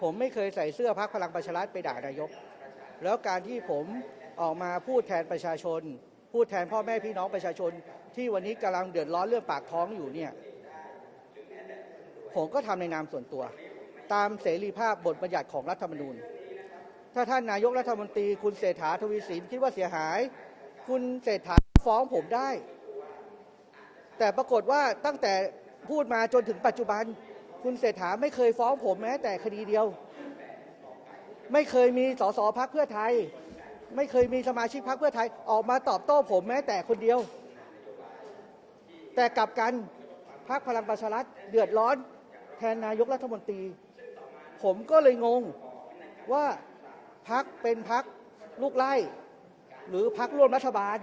ผมไม่เคยใส่เสื้อพักพลังประชารัฐไปด่านายก แล้วการที่ผมออกมาพูดแทนประชาชน พูดแทนพ่อแม่พี่น้องประชาชน ที่วันนี้กำลังเดือดร้อนเรื่องปากท้องอยู่เนี่ยผมก็ทำในนามส่วนตัว ตามเสรีภาพบทบัญญัติของรัฐธรรมนูญ ถ้าท่านนายกรัฐมนตรีคุณเศรษฐาทวีสินคิดว่าเสียหาย คุณเศรษฐาฟ้องผมได้ แต่ปรากฏว่าตั้งแต่พูดมาจนถึงปัจจุบัน คุณเศรษฐาไม่เคยฟ้องผมแม้ แต่คดีเดียว ไม่เคยมีสสพักเพื่อไทย ไม่เคยมีสมาชิกพักเพื่อไทยออกมาตอบโต้ผมแม้แต่คนเดียว แต่กลับกันพักพลังประชารัฐเดือดร้อน แทนนายกรัฐมนตรี ผมก็เลยงงว่าพักเป็นพักลูกไล่ หรือพักร่วมรัฐบาล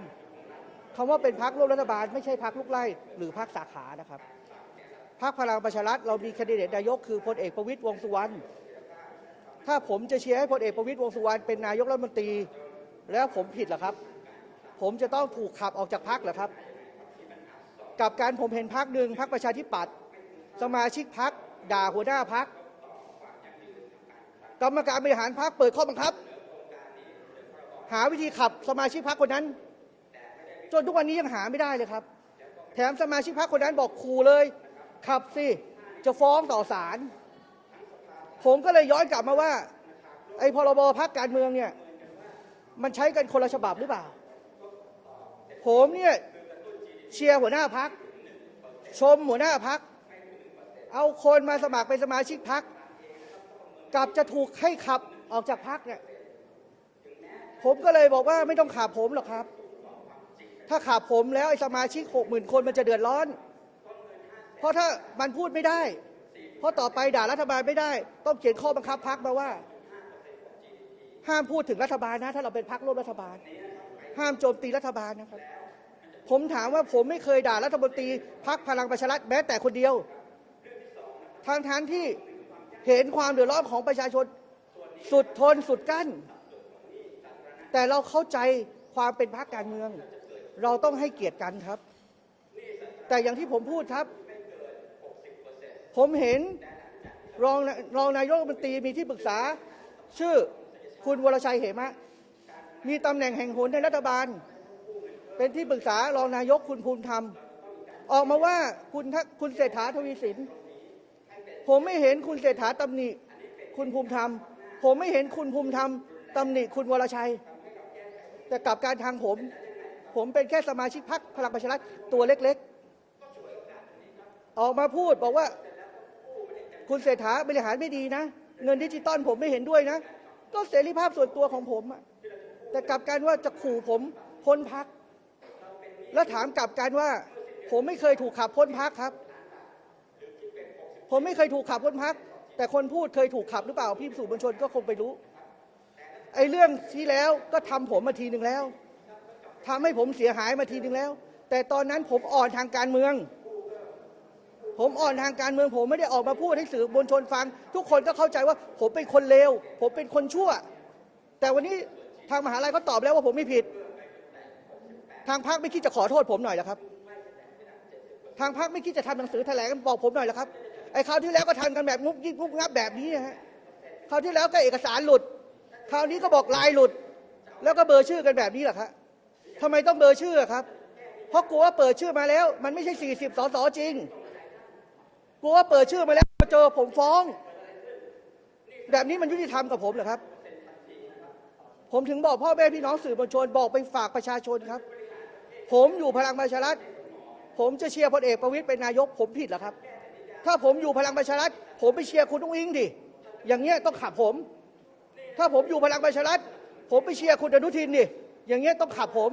คำว่าเป็นพักร่วมรัฐบาล ไม่ใช่พักลูกไล่หรือพักสาขานะครับ พักพลังประชารัฐเรามีคนดิเดตนายกคือพลเอกประวิตยวงสุวรรณถ้าผมจะเชียร์ให้พลเอกประวิตยวงสุวรรณเป็นนายกรัฐมนตรี แล้วผมผิดเหรอครับ ผมจะต้องถูกขับออกจากพักเหรอครับ กับการผมเห็นพักหนึ่งพักประชาธิปัตย์สมาชิกพักด่าหัวหน้าพักกรรมการบริหารพักเปิดข้อบังคับ หาวิธีขับสมาชิกพักคคนนั้น จนทุกวันนี้ยังหาไม่ได้เลยครับ แถมสมาชิกพักคนนั้นบอกขู่เลย ขับสิจะฟ้องต่อศาลผมก็เลยย้อนกลับมาว่า ไอ้พรบพักการเมืองเนี่ย มันใช้กันคนละฉบับหรือเปล่า ผมเนี่ยเชียร์หัวหน้าพัก ชมหัวหน้าพัก เอาคนมาสมัครเป็นสมาชิกพักกลับจะถูกให้ขับออกจากพักเนี่ย ผมก็เลยบอกว่าไม่ต้องขับผมหรอกครับ ถ้าขับผมแล้วไอ้สมาชิกหกหมื่นคนมันจะเดือดร้อน ราะถ้ามันพูดไม่ได้ เพราะต่อไปด่ารัฐบาลไม่ได้ ต้องเขียนข้อบังคับพักมาว่า ห้ามพูดถึงรัฐบาลนะ ถ้าเราเป็นพักร่วมรัฐบาล ห้ามโจมตีรัฐบาลนะครับ ผมถามว่าผมไม่เคยด่ารัฐมนตรีพักพลังประชารัฐแม้แต่คนเดียวทางทานที่เห็นความเดือดร้อนของประชาชนสุดทนสุดกั้น แต่เราเข้าใจความเป็นพรรคการเมือง เราต้องให้เกียรติกันครับ แต่อย่างที่ผมพูดครับ ผมเห็นรองรองนายกรัฐมนตรีมีที่ปรึกษา ชื่อคุณวรชัยเหมะ มีตำแหน่งแห่งหนในรัฐบาล เป็นที่ปรึกษารองนายกคุณภูมิธรรม ออกมาว่าคุณทักคุณเศรษฐาทวีสิน ผมไม่เห็นคุณเศรษฐาตำหนิคุณภูมิธรรม ผมไม่เห็นคุณภูมิธรรมตำหนิคุณวรชัย แต่กลับการทางผม ผมเป็นแค่สมาชิกพรรคพลังประชารัฐตัวเล็ก ๆ ออกมาพูดบอกว่า คุณเศรษฐาบริหารไม่ดีนะ เงินดิจิตอลผมไม่เห็นด้วยนะ ก็เสรีภาพส่วนตัวของผมอะแต่กลับกันว่าจะขู่ผมพ้นพัก แล้วถามกลับกันว่า ผมไม่เคยถูกขับพ้นพักครับ ผมไม่เคยถูกขับพ้นพัก แต่คนพูดเคยถูกขับหรือเปล่าพี่สื่อมวลชนก็คงไปรู้ไอ้เรื่องที่แล้วก็ทำผมมาทีหนึ่งแล้วทำให้ผมเสียหายมาทีหนึ่งแล้ว แต่ตอนนั้นผมอ่อนทางการเมือง ผมอ่อนทางการเมืองผมไม่ได้ออกมาพูดให้สื่อมวลชนฟัง ทุกคนก็เข้าใจว่าผมเป็นคนเลวผมเป็นคนชั่ว แต่วันนี้ทางมหาลัยเขาตอบแล้วว่าผมไม่ผิด ทางพรรคไม่คิดจะขอโทษผมหน่อยหรอครับ ทางพรรคไม่คิดจะทำหนังสือแถลงบอกผมหน่อยหรอครับไอ้คราวที่แล้วก็ทำกันแบบงุบยิบงุบงับแบบนี้ฮะคราวที่แล้วก็เอกสารหลุด คราวนี้ก็บอกลายหลุด แล้วก็เบอร์ชื่อกันแบบนี้หรอครับทำไมต้องเบอร์ชื่อครับ เพราะกลัวว่าเปิดชื่อมาแล้ว มันไม่ใช่ 40 สสจริง กลัวว่าเปิดชื่อมาแล้วเจอผมฟ้อง แบบนี้มันยุติธรรมกับผมเหรอครับ ผมถึงบอกพ่อแม่พี่น้องสื่อมวลชนบอกไปฝากประชาชนครับ ผมอยู่พลังประชารัฐผมจะเชียร์พลเอกประวิตยเป็นนายก ผมผิดเหรอครับ ถ้าผมอยู่พลังประชารัฐผมไปเชียร์คุณอุ้งอิงดิอย่างเงี้ยต้องขับผม ถ้าผมอยู่พลังประชารัฐผมไปเชียร์คุณอนุทินดิอย่างเงี้ยต้องขับผม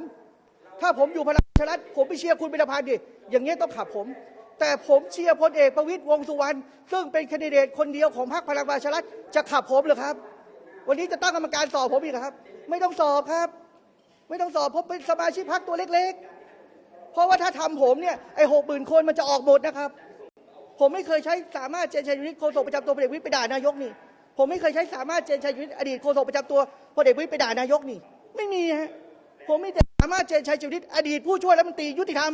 ถ้าผมอยู่พลังประชารัฐผมไปเชียร์คุณปิรพันธ์ดิอย่างเงี้ยต้องขับผม แต่ผมเชียร์พลเอกประวิตยวงษ์สุวรรณซึ่งเป็นแคนดิเดตคนเดียวของพรรคพลังประชารัฐจะขับผมเหรือครับ วันนี้จะตั้งกรรมการสอบผมอีกเหรอครับ ไม่ต้องสอบครับ ไม่ต้องสอบผมเป็นสมาชิกพรรคตัวเล็ก ๆ เพราะว่าถ้าทำผมเนี่ยไอ้หกหมื่นคนมันจะออกหมดนะครับ ผมไม่เคยใช้สามารถเจนชัยยุทธโฆษกประจำตัวพลเอกวิตยไปด่านายกนี่ ผมไม่เคยใช้สามารถเจนชัยยุทธอดีตโฆษกประจำตัวพลเอกวิตยไปด่านายกนี่ ไม่มีฮะผมมีแต่สามารถเจนชัยยุทธอดีตผู้ช่วยรัฐมนตรียุติธรรม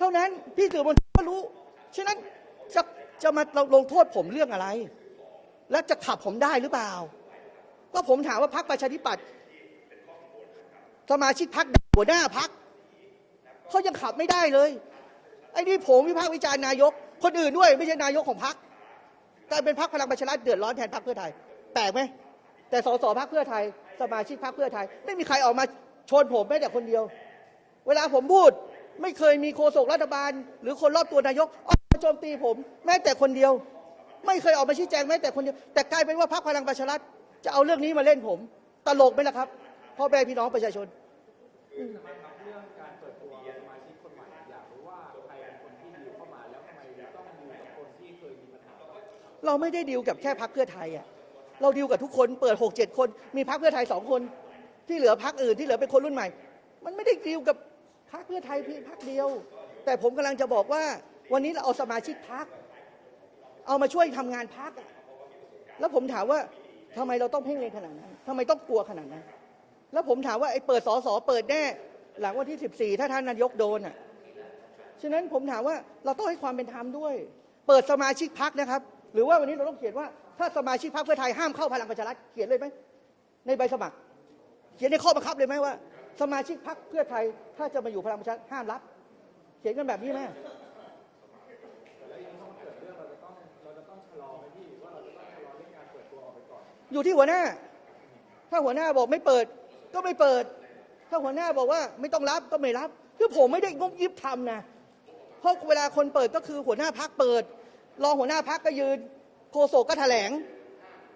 เท่านั้นพี่สื่อมวลชนก็รู้ ฉะนั้นจะจะมาลงโทษผมเรื่องอะไร แล้วจะขับผมได้หรือเปล่า ก็ผมถามว่าพักประชาธิปัตย์สมาชิกพักหัวหน้าพักเขายังขับไม่ได้เลย ไอ้นี่ผมวิพากษ์วิจารณ์นายก คนอื่นด้วย ไม่ใช่นายกของพักกลายเป็นพักพลังประชารัฐเดือดร้อนแทนพักเพื่อไทย แปลกไหมแต่สสพักเพื่อไทย สมาชิกพักเพื่อไทย ไม่มีใครออกมาชนผมแม้แต่คนเดียว เวลาผมพูด ไม่เคยมีโฆษกรัฐบาล หรือคนรอบตัวนายกออกมาโจมตีผม แม้แต่คนเดียว ไม่เคยออกมาชี้แจงแม้แต่คนเดียว แต่กลายเป็นว่าพรรคพลังประชารัฐจะเอาเรื่องนี้มาเล่นผม ตลกไหมล่ะครับพ่อแม่พี่น้องประชาชนเรื่องการเปิดตัวสมาชิกคนใหม่อยากรู้ว่าใครเป็นคนที่ดีลเข้ามาแล้วทำไมต้องดีลกับคนที่เคยมีปัญหาเราไม่ได้ดีลกับแค่พักเพื่อไทยอะเราดีลกับทุกคนเปิดหกเจ็ดคน มีพักเพื่อไทยสองคน ที่เหลือพักอื่นที่เหลือเป็นคนรุ่นใหม่ มันไม่ได้ดีลกับ พักเพื่อไทยเพียงพักเดียว แต่ผมกำลังจะบอกว่า วันนี้เราเอาสมาชิกพักเอามาช่วยทำงานพักแล้วผมถามว่าทำไมเราต้องเพ่งเล็งขนาดนั้นทำไมต้องกลัวขนาดนั้น แล้วผมถามว่าไอ้เปิดสอสอเปิดแน่หลังวันที่ 14 ถ้าท่านนายกโดนอะฉะนั้นผมถามว่าเราต้องให้ความเป็นธรรมด้วย เปิดสมาชิกพักนะครับ หรือว่าวันนี้เราต้องเขียนว่าถ้าสมาชิกพักเพื่อไทยห้ามเข้าพลังประชารัฐเขียนเลยไหมในใบสมัคร เขียนในข้อบังคับเลยไหมว่า สมาชิกพักเพื่อไทย ถ้าจะมาอยู่พลังประชารัฐห้ามรับ เขียนกันแบบนี้ไหมอยู่ที่หัวหน้า ถ้าหัวหน้าบอกไม่เปิด ก็ไม่เปิด ถ้าหัวหน้าบอกว่าไม่ต้องรับก็ไม่รับ คือผมไม่ได้งบยิบทำนะเพราะเวลาคนเปิดก็คือหัวหน้าพักเปิด รองหัวหน้าพักก็ยืนโฆษกก็แถลง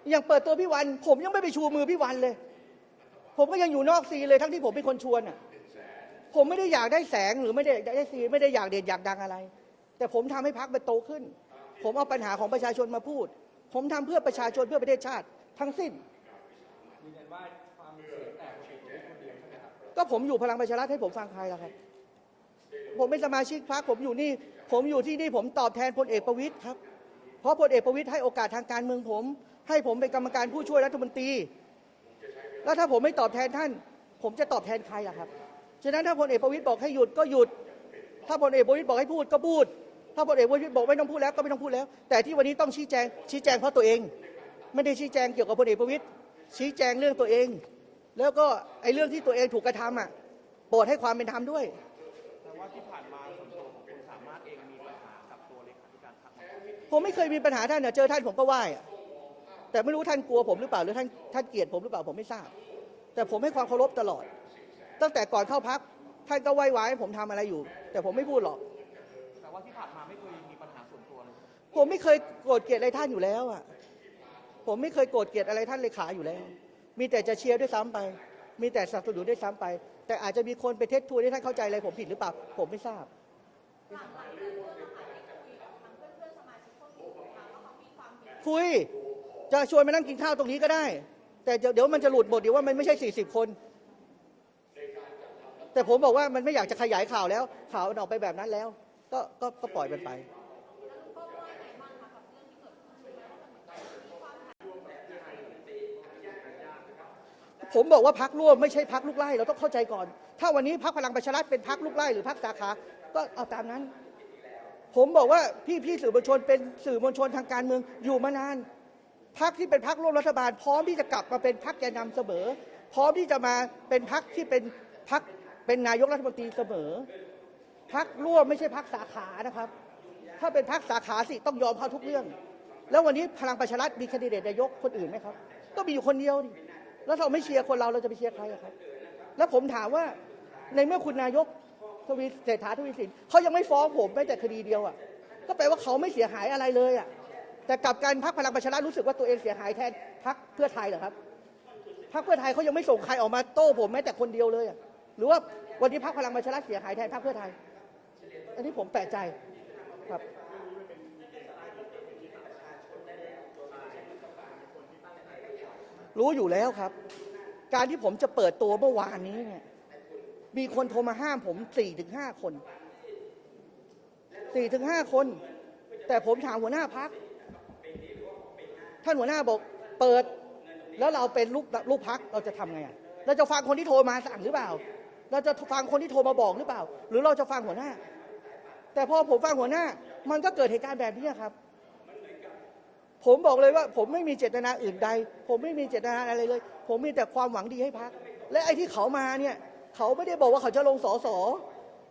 อย่างเปิดตัวพี่วัน ผมยังไม่ไปชูมือพี่วันเลย ผมก็ยังอยู่นอกซีเลยทั้งที่ผมเป็นคนชวนอะผมไม่ได้อยากได้แสงหรือไม่ได้อยากได้ซีไม่ได้อยากเด่นอยากดังอะไร แต่ผมทำให้พักมันโตขึ้น ผมเอาปัญหาของประชาชนมาพูด ผมทำเพื่อประชาชนเพื่อประเทศชาติ ทั้งสิ้นยืนยันว่าความเสียงแตกเป็นตัวคนเดียวใช่ไหมครับก็ผมอยู่พลังประชารัฐให้ผมฟังใครล่ะครับ ผมเป็นสมาชิกพรรคผมอยู่นี่ ผมอยู่ที่นี่ผมตอบแทนพลเอกประวิตยครับ เพราะพลเอกประวิตยให้โอกาสทางการเมืองผม ให้ผมเป็นกรรมการผู้ช่วยรัฐมนตรี แล้วถ้าผมไม่ตอบแทนท่าน ผมจะตอบแทนใครล่ะครับ ฉะนั้นถ้าพลเอกประวิตยบอกให้หยุดก็หยุด ถ้าพลเอกประวิตยบอกให้พูดก็พูด ถ้าพลเอกประวิตยบอกไม่ต้องพูดแล้วก็ไม่ต้องพูดแล้ว แต่ที่วันนี้ต้องชี้แจง ชี้แจงเพราะตัวเอง ไม่ได้ชี้แจงเกี่ยวกับพลเอกประวิตยชี้แจงเรื่องตัวเอง แล้วก็ไอ้เรื่องที่ตัวเองถูกกระทำอะโปรดให้ความเป็นธรรมด้วยแต่ว่าที่ผ่านมาส่วนตัวของคุณสามารถเองมีปัญหากับตัวเลขาธิการพรรคมาก่อนผมไม่เคยมีปัญหาท่านเนี่ยเจอท่านผมก็ไหว้อะ แต่ไม่รู้ท่านกลัวผมหรือเปล่าหรือท่านท่านเกลียดผมหรือเปล่าผมไม่ทราบ แต่ผมให้ความเคารพตลอด ตั้งแต่ก่อนเข้าพักท่านก็ไหว้ไว้ผมทำอะไรอยู่ แต่ผมไม่พูดหรอก แต่ว่าที่ผ่านมาไม่เคยมีปัญหาส่วนตัวเลยผมไม่เคยโกรธเกลียดอะไรท่านอยู่แล้วอะผมไม่เคยโกรธเกลียดอะไรท่านเลขาอยู่แล้ว มีแต่จะเชียร์ด้วยซ้ำไป มีแต่สนับสนุนด้วยซ้ำไป แต่อาจจะมีคนไปเท็จทูลให้ท่านเข้าใจอะไรผมผิดหรือเปล่าผมไม่ทราบคุย จะชวนมานั่งกินข้าวตรงนี้ก็ได้ แต่เดี๋ยวมันจะหลุดหมดเดี๋ยวว่ามันไม่ใช่ 40 คน แต่ผมบอกว่ามันไม่อยากจะขยายข่าวแล้ว ข่าวมันออกไปแบบนั้นแล้ว ก็ก็ก็ปล่อยมันไปผมบอกว่าพักร่วมไม่ใช่พักลูกไล่เราต้องเข้าใจก่อน ถ้าวันนี้พักพลังประชารัฐเป็นพักลูกไล่หรือพักสาขา ก็เอาตามนั้น ผมบอกว่าพี่พี่สื่อมวลชนเป็นสื่อมวลชนทางการเมืองอยู่มานาน พักที่เป็นพักร่วมรัฐบาล พร้อมที่จะกลับมาเป็นพักแกนนำเสมอ พร้อมที่จะมาเป็นพักที่เป็นพักเป็นนายกรัฐมนตรีเสมอ พักร่วมไม่ใช่พักสาขานะครับ ถ้าเป็นพักสาขาสิต้องยอมเขาทุกเรื่อง แล้ววันนี้พลังประชารัฐมีแคนดิเดตนายกคนอื่นไหมครับก็มีอยู่คนเดียวดิแล้วเราไม่เชียร์คนเราเราจะไปเชียร์ใครอะครับ แล้วผมถามว่าในเมื่อคุณนายกทวีเศรษฐาทวีสินเขายังไม่ฟ้องผมแม้แต่คดีเดียวอะก็แปลว่าเขาไม่เสียหายอะไรเลยอะ แต่กลับการพักพลังประชารัฐรู้สึกว่าตัวเองเสียหายแทนพักเพื่อไทยเหรอครับพักเพื่อไทยเขายังไม่ส่งใครออกมาโต้ผมแม้แต่คนเดียวเลยหรือว่าวันนี้พักพลังประชารัฐเสียหายแทนพักเพื่อไทย อันนี้ผมแปลกใจครับรู้อยู่แล้วครับ การที่ผมจะเปิดตัวเมื่อวานนี้เนี่ย มีคนโทรมาห้ามผมสี่ถึงห้าคนสี่ถึงห้าคน แต่ผมถามหัวหน้าพัก ท่านหัวหน้าบอกเปิด แล้วเราเป็นลูกลูกพักเราจะทำไงอะเราจะฟังคนที่โทรมาสั่งหรือเปล่า เราจะฟังคนที่โทรมาบอกหรือเปล่า หรือเราจะฟังหัวหน้า แต่พอผมฟังหัวหน้า มันก็เกิดเหตุการณ์แบบนี้ครับ ผมบอกเลยว่า ผมไม่มีเจตนาอื่นใด ผมไม่มีเจตนาอะไรเลย ผมมีแต่ความหวังดีให้พัก และไอ้ที่เขามาเนี่ย เขาไม่ได้บอกว่าเขาจะลงสอสอ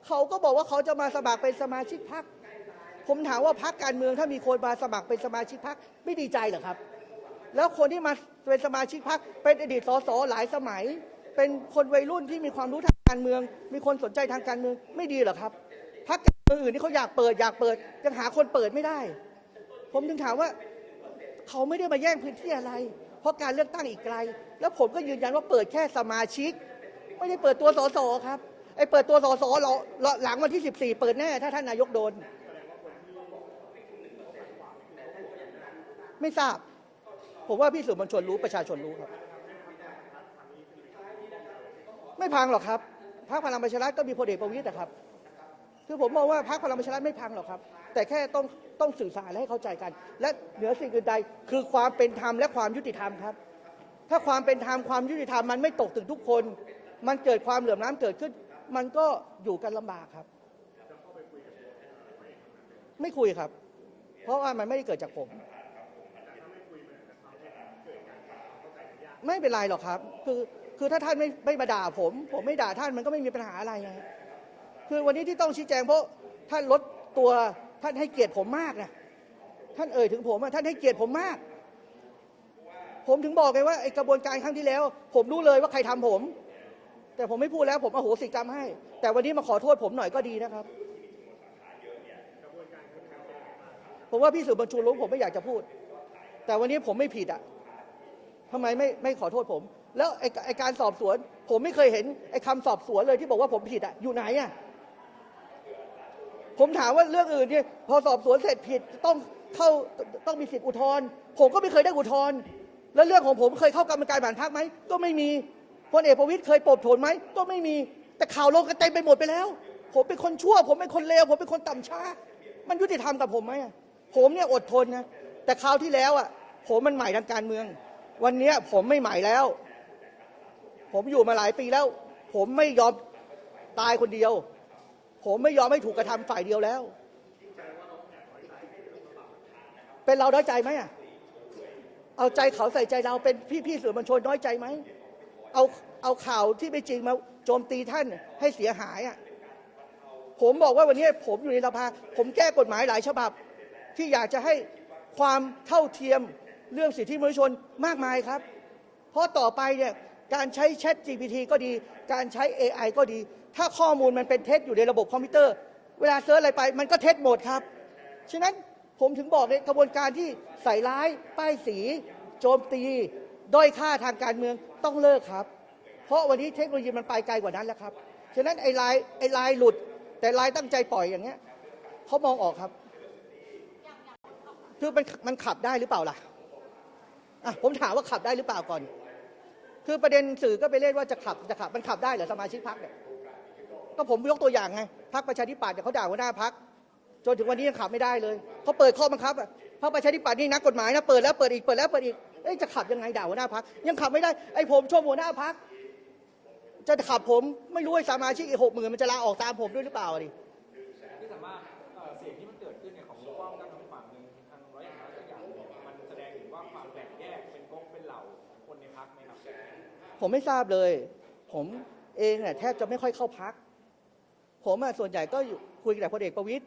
เขาก็บอกว่าเขาจะมาสมัครเป็นสมาชิกพัก ผมถามว่าพักการเมืองถ้ามีคนมาสมัครเป็นสมาชิกพักไม่ดีใจเหรอครับ แล้วคนที่มาเป็นสมาชิกพักเป็นอดีตสสหลายสมัย เป็นคนวัยรุ่นที่มีความรู้ทางการเมือง มีคนสนใจทางการเมืองไม่ดีเหรอครับพักการเมืองอื่นที่เขาอยากเปิดอยากเปิดยังหาคนเปิดไม่ได้ ผมถึงถามว่าเขาไม่ได้มาแย่งพื้นที่อะไร เพราะการเลือกตั้งอีกไกล แล้วผมก็ยืนยันว่าเปิดแค่สมาชิก ไม่ได้เปิดตัวสสครับไอ้เปิดตัวสสหลังวันที่ 14 เปิดแน่ถ้าท่านนายกโดน ไม่ทราบ ผมว่าพี่สื่อมวลชนรู้ประชาชนรู้ครับ ไม่พังหรอกครับพรรคพลังประชารัฐก็มีพลเอกประวิตยนะครับ คือผมมองว่าพรรคพลังประชารัฐไม่พังหรอกครับ แต่แค่ต้องต้องสื่อสารและให้เข้าใจกัน และเหนือสิ่งอื่นใดคือความเป็นธรรมและความยุติธรรมครับ ถ้าความเป็นธรรมความยุติธรรมมันไม่ตกถึงทุกคน มันเกิดความเหลื่อมล้ำเกิดขึ้น มันก็อยู่กันลำบากครับ ไม่คุยครับ เพราะว่ามันไม่ได้เกิดจากผม ไม่เป็นไรหรอกครับ คือคือถ้าท่านไม่ไม่มาด่าผม ผมไม่ด่าท่านมันก็ไม่มีปัญหาอะไรไงคือวันนี้ที่ต้องชี้แจงเพราะท่านลดตัวท่านให้เกียรติผมมากนะท่านเอ่ยถึงผมอะท่านให้เกียรติผมมาก ผมถึงบอกไงว่าไอ้กระบวนการครั้งที่แล้ว ผมรู้เลยว่าใครทำผม แต่ผมไม่พูดแล้วผมอโหสิกรรมให้ แต่วันนี้มาขอโทษผมหน่อยก็ดีนะครับ ผมว่าพี่สื่อบัญชูรู้ผมไม่อยากจะพูด แต่วันนี้ผมไม่ผิดอะ ทำไมไม่ไม่ขอโทษผม แล้วไอ้ไอการสอบสวน ผมไม่เคยเห็นไอ้คำสอบสวนเลยที่บอกว่าผมผิดอะอยู่ไหนอะผมถามว่าเรื่องอื่นเนี่ยพอสอบสวนเสร็จผิดต้องเข้าต้องมีสิทธิอุทธรณ์ผมก็ไม่เคยได้อุทธรณ์แล้วเรื่องของผมเคยเข้ากรรมการบานพักไหมก็ไม่มีพลเอกประวิตยเคยปลดโผลไหมก็ไม่มีแต่ข่าวลงกันเต็มไปหมดไปแล้ว ผมเป็นคนชั่ว ผมเป็นคนเลวผมเป็นคนต่ำช้า มันยุติธรรมกับผมไหมอะผมเนี่ยอดทนนะแต่คราวที่แล้วอะผมมันใหม่ทางการเมือง วันเนี้ยผมไม่ใหม่แล้ว ผมอยู่มาหลายปีแล้ว ผมไม่ยอมตายคนเดียว ผมไม่ยอมให้ถูกกระทำฝ่ายเดียวแล้ว เป็นเราน้อยใจไหมอะเอาใจเขาใส่ใจเราเป็นพี่พี่ๆสื่อมวลชนน้อยใจไหมเอาเอาข่าวที่ไม่จริงมาโจมตีท่านให้เสียหายอะผมบอกว่าวันนี้ผมอยู่ในสภาผมแก้กฎหมายหลายฉบับ ที่อยากจะให้ความเท่าเทียม เรื่องสิทธิมนุษยชนมากมายครับ เพราะต่อไปเนี่ยการใช้ Chat GPT ก็ดี การใช้ AI ก็ดี ถ้าข้อมูลมันเป็นเท็จอยู่ในระบบคอมพิวเตอร์ เวลาเซิร์ชอะไรไปมันก็เท็จหมดครับ ฉะนั้นผมถึงบอกในกระบวนการที่ใส่ร้าย ป้ายสี โจมตี ด้อยค่าทางการเมืองต้องเลิกครับ เพราะวันนี้เทคโนโลยีมันไปไกลกว่านั้นแล้วครับ ฉะนั้นไอ้ลายไอ้ลายหลุด แต่ลายตั้งใจปล่อยอย่างเงี้ยเขามองออกครับ คือมันมันขับได้หรือเปล่าล่ะ อะผมถามว่าขับได้หรือเปล่าก่อน คือประเด็นสื่อก็ไปเล่นว่าจะขับจะขับมันขับได้เหรอสมาชิกพักเนี่ยก็ผมยกตัวอย่างไงพักประชาธิปัตย์เนี่ยเขาด่าหัวหน้าพักจนถึงวันนี้ยังขับไม่ได้เลยเขาเปิดข้อบังคับอะพักประชาธิปัตย์นี่นักกฎหมายนะเปิดแล้วเปิดอีกเปิดแล้วเปิดอีกเอ้ยจะขับยังไงด่าหัวหน้าพักยังขับไม่ได้ไอ้ผมชมหัวหน้าพักจะขับผมไม่รู้ไอ้สมาชิกอีกหกหมื่นมันจะลาออกตามผมด้วยหรือเปล่าดิ ผมไม่ทราบเลย ผมเองเนี่ยแทบจะไม่ค่อยเข้าพัก ผมอะส่วนใหญ่ก็อยู่คุยกับพลเอกประวิตย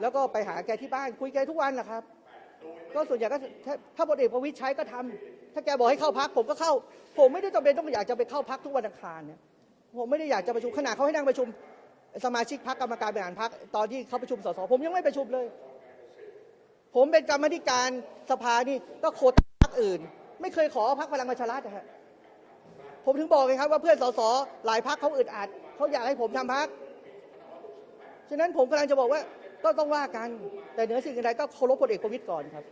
แล้วก็ไปหาแกที่บ้านคุยแกทุกวันแหละครับ ก็ส่วนใหญ่ก็ถ้าถ้าพลเอกประวิตยใช้ก็ทำถ้าแกบอกให้เข้าพักผมก็เข้า ผมไม่ได้จำเป็นต้องอยากจะไปเข้าพักทุกวันอังคารเนี่ยผมไม่ได้อยากจะประชุมขนาดเขาให้นั่งประชุม สมาชิกพักกรรมการบริหารพักตอนที่เขาประชุมสสผมยังไม่ประชุมเลย ผมเป็นกรรมธิการสภานี่ก็โคต้าพักอื่น ไม่เคยขอพักพลังประชารัฐนะฮะ ผมถึงบอกไงครับว่าเพื่อนสสหลายพักเขาอึดอัดเขาอยากให้ผมทำพักฉะนั้นผมกำลังจะบอกว่าก็ต้องว่ากัน แต่เหนือสิ่งอื่นใดก็เคารพพลเอกประวิตยก่อนครับ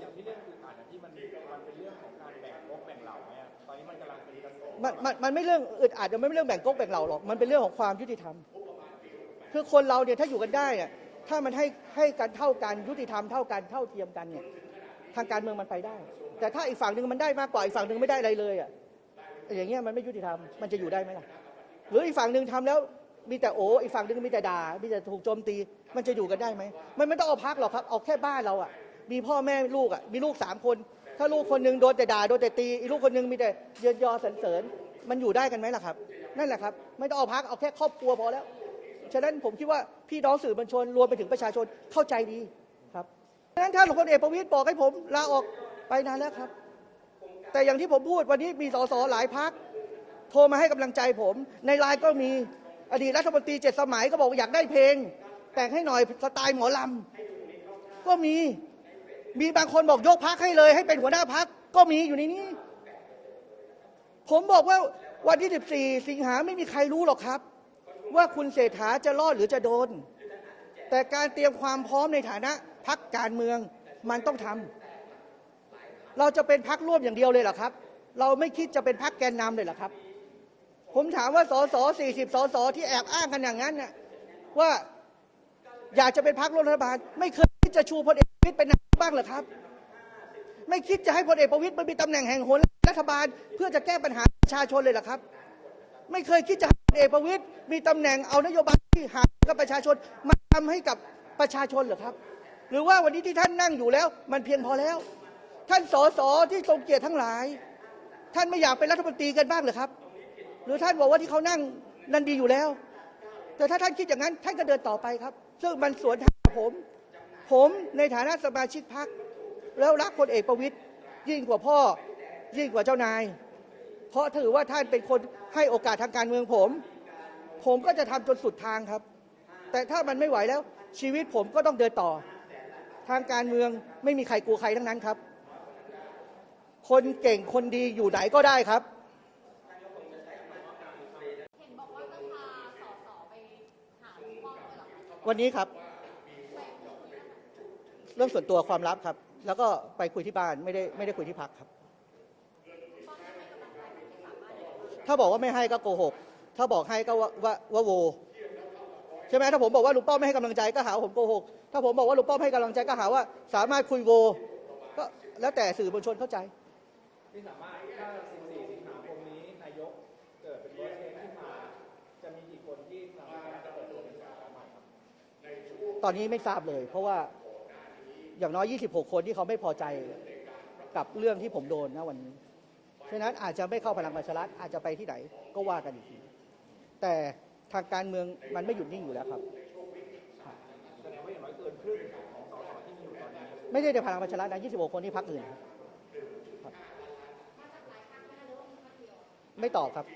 อย่างที่เรื่องคืออาจจะที่มันมันเป็นเรื่องของการแบ่งกกแบ่งเหล่าไมอะตอนนี้มันกำลังเป็นกระแสมันมันมันไม่เรื่องอึดอัดมันไม่เรื่องแบ่งก๊กแบ่งเหล่าหรอกมันเป็นเรื่องของความยุติธรรม คือคนเราเนี่ยถ้าอยู่กันได้เนี่ยถ้ามันให้ให้กันเท่ากันยุติธรรมเท่ากันเท่าเทียมกันเนี่ยทางการเมืองมันไปได้ แต่ถ้าอีกฝั่งหนึ่งมันได้มากกว่าอีกฝั่งหนึ่งไม่ได้อะไรเลยอะ อย่างเงี้ยมันไม่ยุติธรรมมันจะอยู่ได้ไหมล่ะหรืออีกฝั่งหนึ่งทำแล้วมีแต่โอ้อีกฝั่งหนึ่งมีแต่ด่า มีแต่ถูกโจมตี มันจะอยู่กันได้ไหมมันไม่ต้องเอาพักหรอกครับ เอาแค่บ้านเราอะ มีพ่อแม่ลูกอะ มีลูกสามคน ถ้าลูกคนหนึงโดนแต่ด่าโดนแต่ตี อีกลูกคนหนึงมีแต่เยินยอสรรเสริญ มันอยู่ได้กันไหมล่ะครับ นั่นแหละครับ ไม่ต้องเอาพักเอาแค่ครอบครัวพอแล้ว ฉะนั้นผมคิดว่าพี่น้องสื่อมวลชนรวมไปถึงประชาชนเข้าใจดีครับฉะนั้นถ้าหลวงพลเอกประวิตยบอกให้ผมลาออกไปนานแล้วครับ แต่อย่างที่ผมพูดวันนี้มีสสหลายพัก โทรมาให้กำลังใจผม ในไลน์ก็มีอดีตรัฐมนตรีเจ็ดสมัยก็บอกอยากได้เพลง แต่งให้หน่อยสไตล์หมอลำก็มีมีบางคนบอกยกพักให้เลย ให้เป็นหัวหน้าพักก็มีอยู่ในนี้ ผมบอกว่าวันที่ 14 สิงหาไม่มีใครรู้หรอกครับ ว่าคุณเศรษฐาจะรอดหรือจะโดน แต่การเตรียมความพร้อมในฐานะพักการเมืองมันต้องทำ เราจะเป็นพักร่วมอย่างเดียวเลยเหรอครับ เราไม่คิดจะเป็นพักแกนนำเลยเหรอครับ ผมถามว่าสสสี่สิบสสที่แอบอ้างกันอย่างนั้นน่ะว่าอยากจะเป็นพักร่วมรัฐบาล ไม่เคยคิดจะชูพลเอกประวิตยเป็นนายกบ้างเหรอครับ ไม่คิดจะให้พลเอกประวิตยมันมีตำแหน่งแห่งหนรัฐบาล เพื่อจะแก้ปัญหาประชาชนเลยเหรอครับ ไม่เคยคิดจะให้พลเอกประวิตยมีตำแหน่งเอานโยบายที่หากับประชาชนมาทำให้กับประชาชนเหรอครับ หรือว่าวันนี้ที่ท่านนั่งอยู่แล้ว มันเพียงพอแล้ว ท่านสสที่ทรงเกียรติทั้งหลาย ท่านไม่อยากเป็นรัฐมนตรีกันบ้างเหรอครับ หรือท่านบอกว่าที่เขานั่งนั่นดีอยู่แล้ว แต่ถ้าท่านคิดอย่างนั้น ท่านก็เดินต่อไปครับ ซึ่งมันสวนทางกับผม ผมในฐานะสมาชิกพรรคแล้วรักพลเอกประวิตยยิ่งกว่าพ่อ ยิ่งกว่าเจ้านาย เพราะถือว่าท่านเป็นคนให้โอกาสทางการเมืองผม ผมก็จะทำจนสุดทางครับ แต่ถ้ามันไม่ไหวแล้วชีวิตผมก็ต้องเดินต่อ ทางการเมืองไม่มีใครกลัวใครทั้งนั้นครับ คนเก่งคนดีอยู่ไหนก็ได้ครับ เห็นบอกว่าจะพาสอสอไปหาลุงป้อมด้วยเหรอคะวันนี้ครับ เรื่องส่วนตัวความลับครับ แล้วก็ไปคุยที่บ้านไม่ได้ไม่ได้คุยที่พักครับถ้าบอกว่าไม่ให้ก็โกหก ถ้าบอกให้ก็ว่าว่าว่าโว ใช่ไหมถ้าผมบอกว่าลุงป้อมไม่ให้กำลังใจก็หาว่าผมโกหก ถ้าผมบอกว่าลุงป้อมให้กำลังใจก็หาว่า สามารถคุยโว ก็แล้วแต่สื่อมวลชนเข้าใจ ที่สามารถถ้า 14 สิงหาคมนี้นายกเกิดเป็นเบอร์เทนขึ้นมา จะมีกี่คนที่สามารถจะเปิดตัวเป็นสสใหม่ครับตอนนี้ไม่ทราบเลย เพราะว่าอย่างน้อย 26 คนที่เขาไม่พอใจกับเรื่องที่ผมโดนนะวันนี้ ฉะนั้นอาจจะไม่เข้าพลังประชารัฐอาจจะไปที่ไหนก็ว่ากันอีกที แต่ทางการเมืองมันไม่หยุดนิ่งอยู่แล้วครับ แสดงว่าอย่างน้อยเกินครึ่งของสสที่มีอยู่ตอนนี้ไม่ได้ในพลังประชารัฐนะ26 คนที่พักอื่นครับ ไม่ตอบครับ